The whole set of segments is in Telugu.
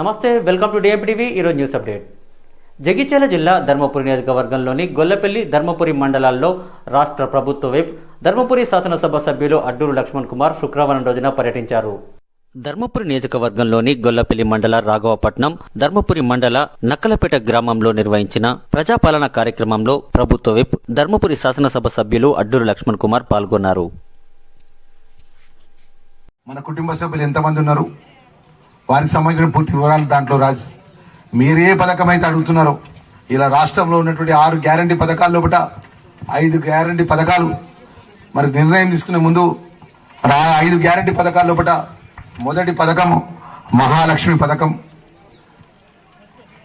నమస్తే వెల్కమ్ టు డిఎంటీవీ ఈరోజు న్యూస్ అప్డేట్ జగిత్యాల జిల్లా ధర్మపురి నియోజకవర్గంలోని గొల్లపల్లి ధర్మపురి మండలాల్లో రాష్ట్ర ప్రభుత్వ వైపు ధర్మపురి శాసనసభ సభ్యులు అడ్డూరు లక్ష్మణ్ కుమార్ శుక్రవారం రోజున పర్యటించారు. ధర్మపురి నియోజకవర్గంలోని గొల్లపల్లి మండల రాఘవపట్నం ధర్మపురి మండల నక్కలపేట గ్రామంలో నిర్వహించిన ప్రజాపాలన కార్యక్రమంలో ప్రభుత్వ విప్ ధర్మపురి శాసనసభ సభ్యులు అడ్డూరు లక్ష్మణ్ కుమార్ పాల్గొన్నారు. మన కుటుంబ సభ్యులు ఎంతమంది ఉన్నారు? వారికి సంబంధించిన పూర్తి వివరాలు దాంట్లో రాజు. మీరు ఏ పథకం అయితే అడుగుతున్నారో. ఇలా రాష్ట్రంలో ఉన్నటువంటి ఆరు గ్యారంటీ పథకాల లోపల ఐదు గ్యారంటీ పథకాలు మరి నిర్ణయం తీసుకునే ముందు మరి ఆ ఐదు గ్యారంటీ పథకాల లోపల మొదటి పథకము మహాలక్ష్మి పథకం.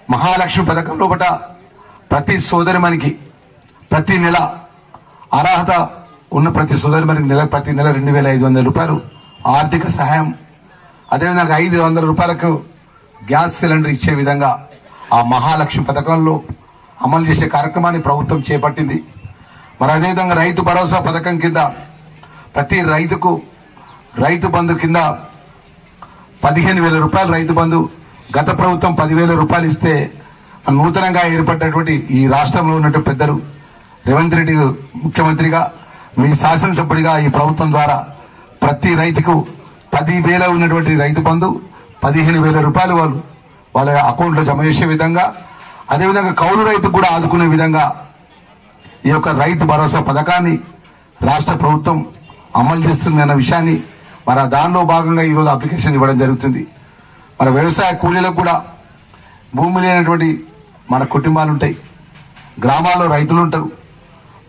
మహాలక్ష్మి పథకం లోపల ప్రతి సోదరిమనికి ప్రతి నెల అర్హత ఉన్న ప్రతి సోదరిమనికి నెల ప్రతి నెల రెండు వేల ఐదు వందల రూపాయలు ఆర్థిక సహాయం అదేవిధంగా ఐదు వందల రూపాయలకు గ్యాస్ సిలిండర్ ఇచ్చే విధంగా ఆ మహాలక్ష్మి పథకంలో అమలు చేసే కార్యక్రమాన్ని ప్రభుత్వం చేపట్టింది. మరి అదేవిధంగా రైతు భరోసా పథకం కింద ప్రతి రైతుకు రైతు బంధు కింద పదిహేను వేల రూపాయలు రైతు బంధు గత ప్రభుత్వం పదివేల రూపాయలు ఇస్తే నూతనంగా ఏర్పడినటువంటి ఈ రాష్ట్రంలో ఉన్నటువంటి పెద్దలు రేవంత్ రెడ్డి ముఖ్యమంత్రిగా మీ శాసనసభ్యుడిగా ఈ ప్రభుత్వం ద్వారా ప్రతి రైతుకు పదివేల ఉన్నటువంటి రైతు బంధు పదిహేను వేల రూపాయలు వాళ్ళు వాళ్ళ అకౌంట్లో జమ చేసే విధంగా అదేవిధంగా కౌలు రైతు కూడా ఆదుకునే విధంగా ఈ యొక్క రైతు భరోసా పథకాన్ని రాష్ట్ర ప్రభుత్వం అమలు చేస్తుంది అన్న విషయాన్ని మరి దానిలో భాగంగా ఈరోజు అప్లికేషన్ ఇవ్వడం జరుగుతుంది. మన వ్యవసాయ కూలీలకు కూడా భూమి లేనటువంటి మన కుటుంబాలు ఉంటాయి. గ్రామాల్లో రైతులు ఉంటారు.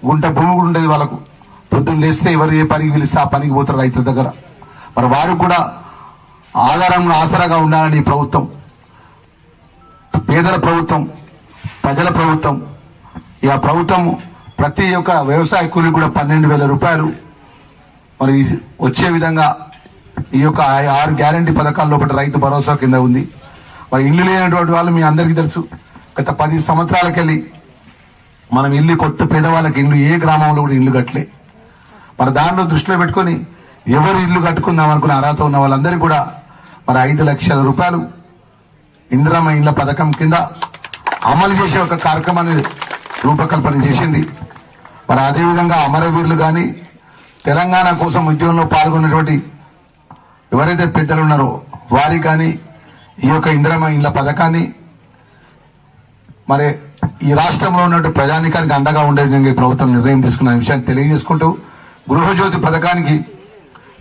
గుంట భూమి కూడా ఉండేది వాళ్ళకు. పొద్దున్న లేస్తే ఎవరు ఏ పనికి పిలిస్తే ఆ పనికి పోతారు రైతుల దగ్గర. మరి వారు కూడా ఆధారంగా ఆసరాగా ఉండాలని ప్రభుత్వం పేదల ప్రభుత్వం ప్రజల ప్రభుత్వం. ఇక ప్రభుత్వం ప్రతి ఒక్క వ్యవసాయ కూలి కూడా పన్నెండు వేల రూపాయలు. మరి వచ్చే విధంగా ఈ యొక్క ఆరు గ్యారంటీ పథకాల లోపల రైతు భరోసా కింద ఉంది. మరి ఇల్లు లేనటువంటి వాళ్ళు మీ అందరికీ తెలుసు గత పది సంవత్సరాలకెళ్ళి మనం ఇల్లు కొత్త పేదవాళ్ళకి ఇల్లు ఏ గ్రామంలో కూడా ఇల్లు కట్టలే. మరి దానిలో దృష్టిలో పెట్టుకొని ఎవరు ఇల్లు కట్టుకుందాం అనుకున్న అర్హత ఉన్న వాళ్ళందరికీ కూడా మరి ఐదు లక్షల రూపాయలు ఇందిరామ ఇళ్ళ పథకం కింద అమలు చేసే ఒక కార్యక్రమాన్ని రూపకల్పన చేసింది. మరి అదేవిధంగా అమరవీరులు కానీ తెలంగాణ కోసం ఉద్యమంలో పాల్గొన్నటువంటి ఎవరైతే పెద్దలు ఉన్నారో వారి కానీ ఈ యొక్క ఇందిరమ్మ ఇళ్ళ పథకాన్ని మరి ఈ రాష్ట్రంలో ఉన్నటువంటి ప్రజానికానికి అండగా ఉండే విధంగా ప్రభుత్వం నిర్ణయం తీసుకున్న విషయాన్ని తెలియజేసుకుంటూ గృహజ్యోతి పథకానికి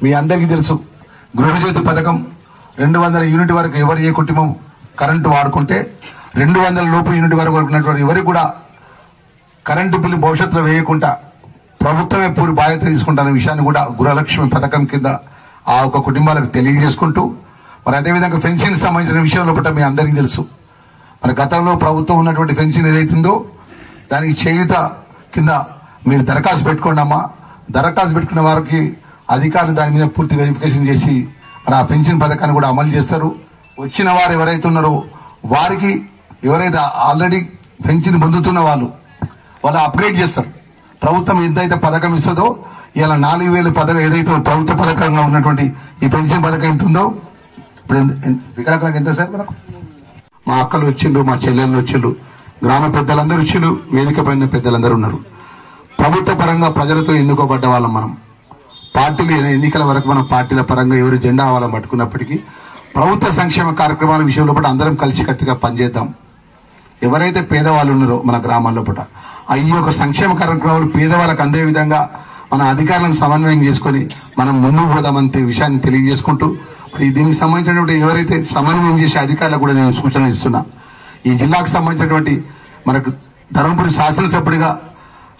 మీ అందరికీ తెలుసు. గృహజ్యోతి పథకం రెండు వందల యూనిట్ వరకు ఎవరు ఏ కుటుంబం కరెంటు వాడుకుంటే రెండు వందల లోపు యూనిట్ వరకు ఉన్నటువంటి ఎవరికి కూడా కరెంటు బిల్లు భవిష్యత్తులో వేయకుండా ప్రభుత్వమే పూరి బాధ్యత తీసుకుంటున్న విషయాన్ని కూడా గృహలక్ష్మి పథకం కింద ఆ ఒక కుటుంబాలకు తెలియజేసుకుంటూ మరి అదేవిధంగా పెన్షన్ సంబంధించిన విషయంలో పట్ల మీ అందరికీ తెలుసు. మరి గతంలో ప్రభుత్వం ఉన్నటువంటి పెన్షన్ ఏదైతుందో దానికి చేయుత కింద మీరు దరఖాస్తు పెట్టుకోండి అమ్మా దరఖాస్తు పెట్టుకున్న వారికి అధికారులు దాని మీద పూర్తి వెరిఫికేషన్ చేసి మరి ఆ పెన్షన్ పథకాన్ని కూడా అమలు చేస్తారు. వచ్చిన వారు ఎవరైతే ఉన్నారో వారికి ఎవరైతే ఆల్రెడీ పెన్షన్ పొందుతున్న వాళ్ళు వాళ్ళు అప్గ్రేడ్ చేస్తారు. ప్రభుత్వం ఎంతైతే పథకం ఇస్తుందో ఇలా నాలుగు వేల పథకం ఏదైతే ప్రభుత్వ పథకంగా ఉన్నటువంటి ఈ పెన్షన్ పథకం ఎంత ఉందో ఇప్పుడు ఎంత- ఎంత- వికలాంగులకు ఎంత సార్ మనకు? మా అక్కలు వచ్చిండ్రు మా చెల్లెళ్ళు వచ్చిండ్రు గ్రామ పెద్దలందరూ వచ్చిండ్రు వేదిక పైన పెద్దలందరూ ఉన్నారు. ప్రభుత్వ పరంగా ప్రజలతో ఎన్నుకోబడ్డ వాళ్ళం మనం. పార్టీలు ఎన్నికల వరకు మనం పార్టీల పరంగా ఎవరు జెండా వాళ్ళం పట్టుకున్నప్పటికీ ప్రభుత్వ సంక్షేమ కార్యక్రమాల విషయంలో కూడా అందరం కలిసికట్టుగా పనిచేద్దాం. ఎవరైతే పేదవాళ్ళు ఉన్నారో మన గ్రామాల్లో పూట ఆ ఈ యొక్క సంక్షేమ కార్యక్రమాలు పేదవాళ్ళకు అందే విధంగా మన అధికారులను సమన్వయం చేసుకొని మనం ముందుకు పోదామంటే విషయాన్ని తెలియజేసుకుంటూ మరి దీనికి సంబంధించినటువంటి ఎవరైతే సమన్వయం చేసే అధికారులకు కూడా నేను సూచనలు ఇస్తున్నా. ఈ జిల్లాకు సంబంధించినటువంటి మనకు ధర్మపురి శాసనసభ్యుడిగా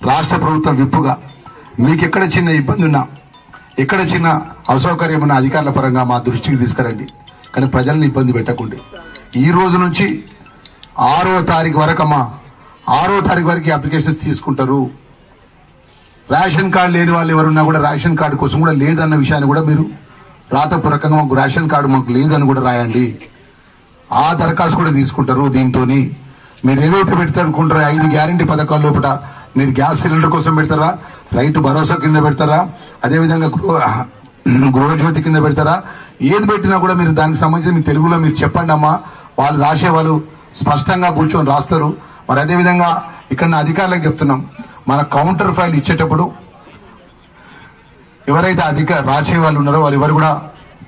రాష్ట్ర ప్రభుత్వ విప్పుగా మీకు ఎక్కడ చిన్న ఇబ్బంది ఉన్నా ఎక్కడ చిన్న అసౌకర్యం ఉన్న అధికారుల పరంగా మా దృష్టికి తీసుకురండి. కానీ ప్రజల్ని ఇబ్బంది పెట్టకండి. ఈ రోజు నుంచి ఆరో తారీఖు వరకు ఆరో తారీఖు వరకు అప్లికేషన్స్ తీసుకుంటారు. రేషన్ కార్డు లేని వాళ్ళు ఎవరున్నా కూడా రేషన్ కార్డు కోసం కూడా లేదన్న విషయాన్ని కూడా మీరు రాతపూర్వకంగా మాకు రేషన్ కార్డు మాకు లేదని కూడా రాయండి. ఆ దరఖాస్తు కూడా తీసుకుంటారు దీంతో మీరు ఏదైతే పెడతారనుకుంటారో ఐదు గ్యారంటీ పథకాల లోపల మీరు గ్యాస్ సిలిండర్ కోసం పెడతారా? రైతు భరోసా కింద పెడతారా? అదేవిధంగా గృహ గృహజ్యోతి కింద పెడతారా? ఏది పెట్టినా కూడా మీరు దానికి సంబంధించి మీ తెలుగులో మీరు చెప్పండి అమ్మా. వాళ్ళు రాసే వాళ్ళు స్పష్టంగా కూర్చొని రాస్తారు. మరి అదేవిధంగా ఇక్కడ నా అధికారులకు చెప్తున్నాం. మన కౌంటర్ ఫైల్ ఇచ్చేటప్పుడు ఎవరైతే అధిక రాసే వాళ్ళు ఉన్నారో వాళ్ళు ఎవరు కూడా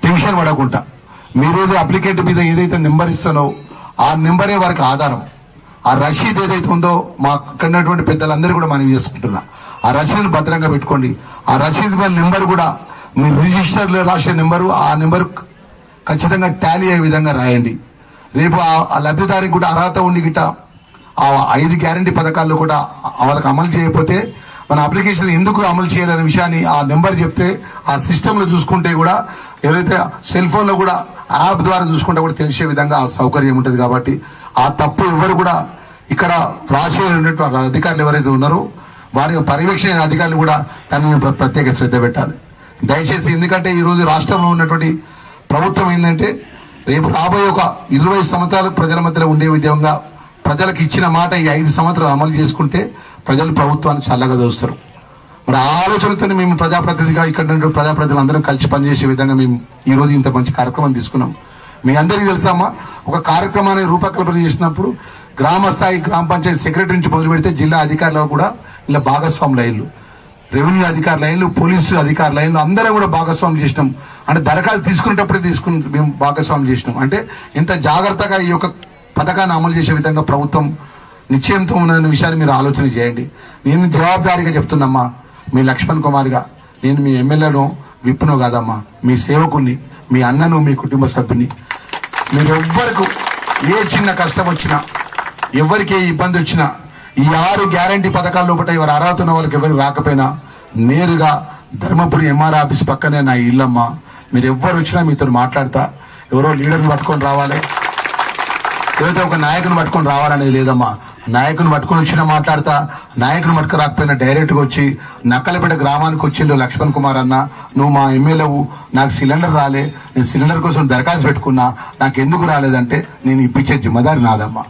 టెన్షన్ పడకుండా. మీరు అప్లికేట్ మీద ఏదైతే నెంబర్ ఇస్తానో ఆ నెంబరే వారికి ఆధారం. ఆ రసీద్ ఏదైతే ఉందో మా కన్నటువంటి ఉన్నటువంటి పెద్దలందరూ కూడా మనం చేసుకుంటున్నా. ఆ రసీదును భద్రంగా పెట్టుకోండి. ఆ రషీద్ మీద నెంబర్ కూడా మీ రిజిస్టర్లో రాసే నెంబరు ఆ నెంబర్ ఖచ్చితంగా టాలీ అయ్యే విధంగా రాయండి. రేపు ఆ- లబ్ధిదారికి కూడా అర్హత ఉండి గిట్ట ఆ ఐదు గ్యారంటీ పథకాల్లో కూడా వాళ్ళకి అమలు చేయకపోతే మన అప్లికేషన్ ఎందుకు అమలు చేయాలనే విషయాన్ని ఆ నెంబర్ చెప్తే ఆ సిస్టంలో చూసుకుంటే కూడా ఎవరైతే సెల్ ఫోన్లో కూడా యాప్ ద్వారా చూసుకుంటే కూడా తెలిసే విధంగా ఆ సౌకర్యం ఉంటుంది కాబట్టి ఆ తప్పు ఎవరు కూడా ఇక్కడ రాసే ఉన్నటువంటి అధికారులు ఎవరైతే ఉన్నారో వారి పర్యవేక్షణ అధికారులు కూడా దాని మీద ప్రత్యేక శ్రద్ధ పెట్టాలి. దయచేసి ఎందుకంటే ఈరోజు రాష్ట్రంలో ఉన్నటువంటి ప్రభుత్వం ఏంటంటే రేపు రాబోయే ఒక ఇరవై సంవత్సరాలు ప్రజల మధ్యలో ఉండే విధంగా ప్రజలకు ఇచ్చిన మాట ఈ ఐదు సంవత్సరాలు అమలు చేసుకుంటే ప్రజలు ప్రభుత్వాన్ని చల్లగా దోస్తారు మరి ఆ ఆలోచనతో మేము ప్రజాప్రతినిధిగా ఇక్కడ నుండి ప్రజాప్రతినిధులు అందరం కలిసి పనిచేసే విధంగా మేము ఈ రోజు ఇంత మంచి కార్యక్రమం తీసుకున్నాం. మీ అందరికీ తెలుసమ్మా ఒక కార్యక్రమాన్ని రూపకల్పన చేసినప్పుడు గ్రామ స్థాయి గ్రామ పంచాయతీ సెక్రటరీ నుంచి మొదలు పెడితే జిల్లా అధికారులు కూడా ఇలా భాగస్వాములు అయ్యారు రెవెన్యూ అధికారులు లైన్లు పోలీసు అధికారుల లైన్లు అందరం కూడా భాగస్వామ్యం చేసినాం. అంటే దరఖాస్తు తీసుకునేటప్పుడే తీసుకుని మేము భాగస్వామ్యం చేసినాం. అంటే ఇంత జాగ్రత్తగా ఈ యొక్క పథకాన్ని అమలు చేసే విధంగా ప్రభుత్వం నిశ్చయంతో ఉన్న విషయాన్ని మీరు ఆలోచన చేయండి. నేను జవాబుదారీగా చెప్తున్నమ్మా మీ లక్ష్మణ్ కుమార్గా నేను మీ ఎమ్మెల్యేను విప్పును కాదమ్మా మీ సేవకుని మీ అన్నను మీ కుటుంబ సభ్యుని మీరు ఎవ్వరకు ఏ చిన్న కష్టం వచ్చినా ఎవరికి ఇబ్బంది వచ్చినా ఈ ఆరు గ్యారంటీ పథకాల లోపల ఎవరు అర్హత ఉన్న వాళ్ళకి ఎవరికి రాకపోయినా నేరుగా ధర్మపురి ఎంఆర్ ఆఫీస్ పక్కనే నా ఇల్లమ్మ. మీరు ఎవ్వరు వచ్చినా మీతో మాట్లాడతా. ఎవరో లీడర్ని పట్టుకొని రావాలి. ఏదైతే ఒక నాయకుని పట్టుకొని రావాలనేది లేదమ్మా. నాయకుని పట్టుకొని వచ్చినా మాట్లాడతా. నాయకుని పట్టుకు రాకపోయినా డైరెక్ట్గా వచ్చి నక్కలపేట గ్రామానికి వచ్చిండు లక్ష్మణ్ కుమార్ అన్న. నువ్వు మా ఎమ్మెల్యేవు నాకు సిలిండర్ రాలే. నేను సిలిండర్ కోసం దరఖాస్తు పెట్టుకున్నా. నాకు ఎందుకు రాలేదంటే నేను ఇప్పించే జిమ్మదారి నాదమ్మా.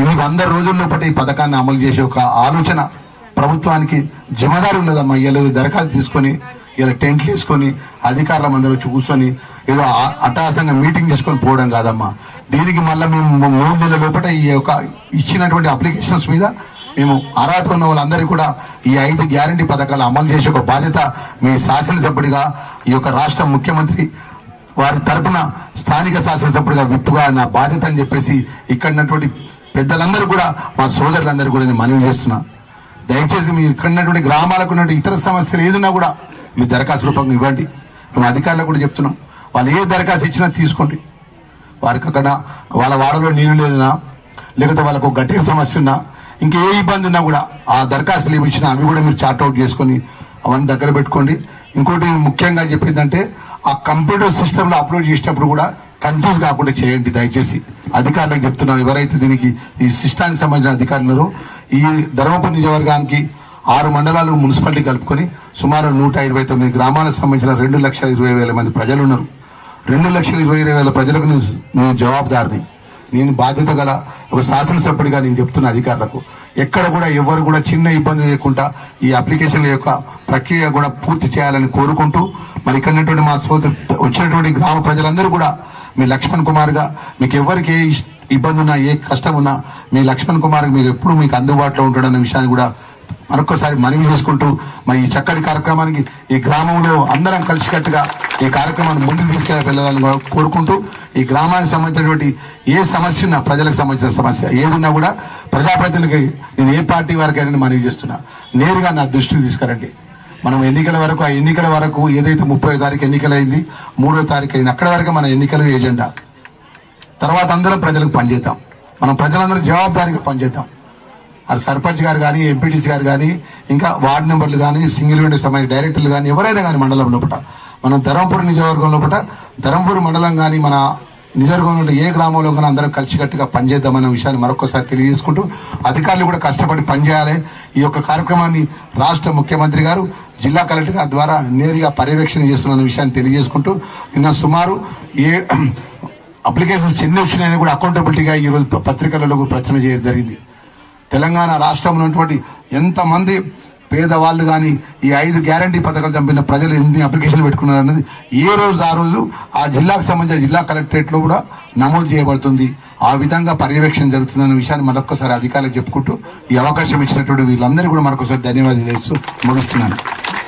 ఇది వంద రోజుల్లో పాటు ఈ పథకాన్ని అమలు చేసే ఒక ఆలోచన ప్రభుత్వానికి జిమ్మదారి ఉన్నదమ్మా. ఇలా దరఖాస్తు తీసుకొని ఇలా టెంట్లు వేసుకొని అధికారుల అందరూ వచ్చి కూర్చొని ఏదో అటాసంగా మీటింగ్ చేసుకొని పోవడం కాదమ్మా. దీనికి మళ్ళీ మేము మూడు నెలల లోపల ఈ యొక్క ఇచ్చినటువంటి అప్లికేషన్స్ మీద మేము అర్హత ఉన్న వాళ్ళందరికీ కూడా ఈ ఐదు గ్యారంటీ పథకాలు అమలు చేసే ఒక బాధ్యత మీ శాసనసభ్యుడిగా ఈ యొక్క రాష్ట్ర ముఖ్యమంత్రి వారి తరపున స్థానిక శాసనసభ్యుడిగా విప్పుగా నా బాధ్యత అని చెప్పేసి ఇక్కడ ఉన్నటువంటి పెద్దలందరూ కూడా మా సోదరులందరూ కూడా నేను మనవి చేస్తున్నా. దయచేసి మీరు ఇక్కడ ఉన్నటువంటి గ్రామాలకు ఉన్నటువంటి ఇతర సమస్యలు ఏదున్నా కూడా మీ దరఖాస్తు రూపంగా ఇవ్వండి. మేము అధికారులకు కూడా చెప్తున్నాం. వాళ్ళు ఏ దరఖాస్తు ఇచ్చినా తీసుకోండి. వారికి అక్కడ వాళ్ళ వాడలో నీరు లేదన్నా లేకపోతే వాళ్ళకు గట్టి సమస్య ఉన్నా ఇంకే ఇబ్బంది ఉన్నా కూడా ఆ దరఖాస్తులు ఏమి ఇచ్చినా అవి కూడా మీరు చార్ట్ అవుట్ చేసుకొని అవన్నీ దగ్గర పెట్టుకోండి. ఇంకోటి ముఖ్యంగా చెప్పేదంటే ఆ కంప్యూటర్ సిస్టంలో అప్లోడ్ చేసేటప్పుడు కూడా కన్ఫ్యూజ్ కాకుండా చేయండి దయచేసి. అధికారులకు చెప్తున్నాం. ఎవరైతే దీనికి ఈ సిస్టానికి సంబంధించిన అధికారులు ఈ ధర్మపురి నియోజకవర్గానికి ఆరు మండలాలు మున్సిపాలిటీ కలుపుకొని సుమారు నూట ఇరవై తొమ్మిది గ్రామాలకు సంబంధించిన రెండు లక్షల ఇరవై వేల మంది ప్రజలు ఉన్నారు. రెండు లక్షల ఇరవై ఇరవై వేల ప్రజలకు నేను జవాబుదారిని. నేను బాధ్యత గల ఒక శాసనసభ్యుడిగా నేను చెప్తున్న అధికారులకు ఎక్కడ కూడా ఎవరు కూడా చిన్న ఇబ్బంది లేకుండా ఈ అప్లికేషన్ల యొక్క ప్రక్రియ కూడా పూర్తి చేయాలని కోరుకుంటూ మరి ఇక్కడ మా సోదరు వచ్చినటువంటి గ్రామ ప్రజలందరూ కూడా మీ లక్ష్మణ్ కుమార్గా మీకు ఎవరికి ఏ ఇబ్బంది ఉన్నా ఏ కష్టం ఉన్నా మీ లక్ష్మణ్ కుమార్ మీరు ఎప్పుడు మీకు అందుబాటులో ఉంటాడన్న విషయాన్ని కూడా మరొకసారి మనవి చేసుకుంటూ మరి ఈ చక్కటి కార్యక్రమానికి ఈ గ్రామంలో అందరం కలిసికట్టుగా ఈ కార్యక్రమాన్ని ముందుకు తీసుకెళ్ళాలని కోరుకుంటూ ఈ గ్రామానికి సంబంధించినటువంటి ఏ సమస్య ఉన్నా ప్రజలకు సంబంధించిన సమస్య ఏదున్నా కూడా ప్రజాప్రతినిధికి నేను ఏ పార్టీ వారికైనా మనవి చేస్తున్నా. నేరుగా నా దృష్టికి తీసుకురండి. మనం ఎన్నికల వరకు ఆ ఎన్నికల వరకు ఏదైతే ముప్పై తారీఖు ఎన్నికలైంది మూడో తారీఖు అయింది అక్కడ వరకు మన ఎన్నికలు ఏజెండా. తర్వాత అందరం ప్రజలకు పనిచేద్దాం. మనం ప్రజలందరం జవాబుదారీగా పనిచేద్దాం. అది సర్పంచ్ గారు కానీ ఎంపీటీసీ గారు కానీ ఇంకా వార్డు మెంబర్లు కానీ సింగిల్ విండో సమయ డైరెక్టర్లు కానీ ఎవరైనా కానీ మండలం లోపల. మనం ధర్మపురి నియోజకవర్గం లోపల ధర్మపురి మండలం కానీ మన నిజర్గంలో ఏ గ్రామంలో కానీ అందరం కలిసికట్టుగా పనిచేద్దామన్న విషయాన్ని మరొకసారి తెలియజేసుకుంటూ అధికారులు కూడా కష్టపడి పనిచేయాలి. ఈ యొక్క కార్యక్రమాన్ని రాష్ట్ర ముఖ్యమంత్రి గారు జిల్లా కలెక్టర్ గారి ద్వారా నేరుగా పర్యవేక్షణ చేస్తున్న విషయాన్ని తెలియజేసుకుంటూ నిన్న సుమారు ఏ అప్లికేషన్స్ ఎన్ని వచ్చినాయని కూడా అకౌంటబిలిటీగా ఈరోజు పత్రికలలో కూడా ప్రచురణ చేయడం జరిగింది. తెలంగాణ రాష్ట్రంలో ఉన్నటువంటి ఎంతమంది పేదవాళ్ళు కానీ ఈ ఐదు గ్యారంటీ పథకాలు చంపిన ప్రజలు ఎన్ని అప్లికేషన్లు పెట్టుకున్నారు ఏ రోజు ఆ రోజు ఆ జిల్లాకు సంబంధించిన జిల్లా కలెక్టరేట్లో కూడా నమోదు చేయబడుతుంది. ఆ విధంగా పర్యవేక్షణ జరుగుతుందన్న విషయాన్ని మరొకసారి అధికారులకు చెప్పుకుంటూ ఈ అవకాశం ఇచ్చినటువంటి వీళ్ళందరూ కూడా మరొకసారి ధన్యవాదాలు చేస్తూ ముగిస్తున్నాను.